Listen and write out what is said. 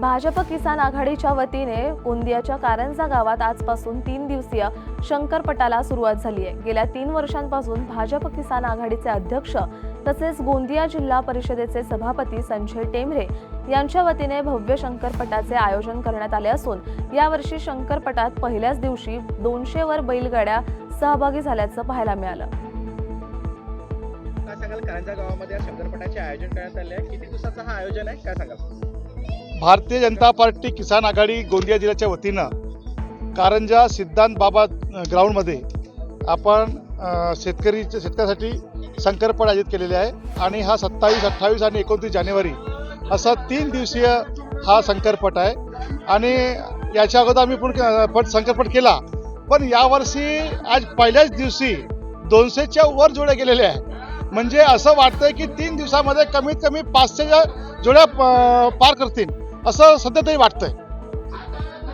भाजप किसान आघाडीच्या वतीने गोंदियाच्या कारंजा गावात आजपासून तीन दिवसीय शंकरपटाला सुरुवात झाली आहे. गेल्या तीन वर्षांपासून भाजप किसान आघाडीचे अध्यक्ष तसेच गोंदिया जिल्हा परिषदेचे सभापती संजय टेमरे यांच्या वतीने भव्य शंकरपटाचे आयोजन करण्यात आले असून यावर्षी शंकरपटात पहिल्याच दिवशी दोनशे वर बैलगाड्या सहभागी झाल्याचं पाहायला मिळालं. काय सांगाल? कारंजा गावामध्ये शंकरपटाचे आयोजन करण्यात आले आहे. किती दिवसाचं हा आयोजन आहे? काय सांगाल? भारतीय जनता पार्टी किसान आघाडी गोंदिया जिल्ह्याच्या वतीनं कारंजा सिद्धांत बाबा ग्राउंडमध्ये आपण शेतकरीच्या शेतकरी शेतकऱ्यासाठी शंकरपट आयोजित केलेले आहे. आणि हा सत्तावीस अठ्ठावीस आणि एकोणतीस जानेवारी असा तीन दिवसीय हा शंकरपट आहे. आणि याच्या अगोदर आम्ही पण पट शंकरपट केला. पण यावर्षी आज पहिल्याच दिवशी दोनशेच्या वर जोड्या गेलेल्या आहे म्हणजे असं वाटतंय की तीन दिवसामध्ये कमीत कमी पाचशेच्या जोड्या प- पार करतील. असं सध्या तरी वाटतंय.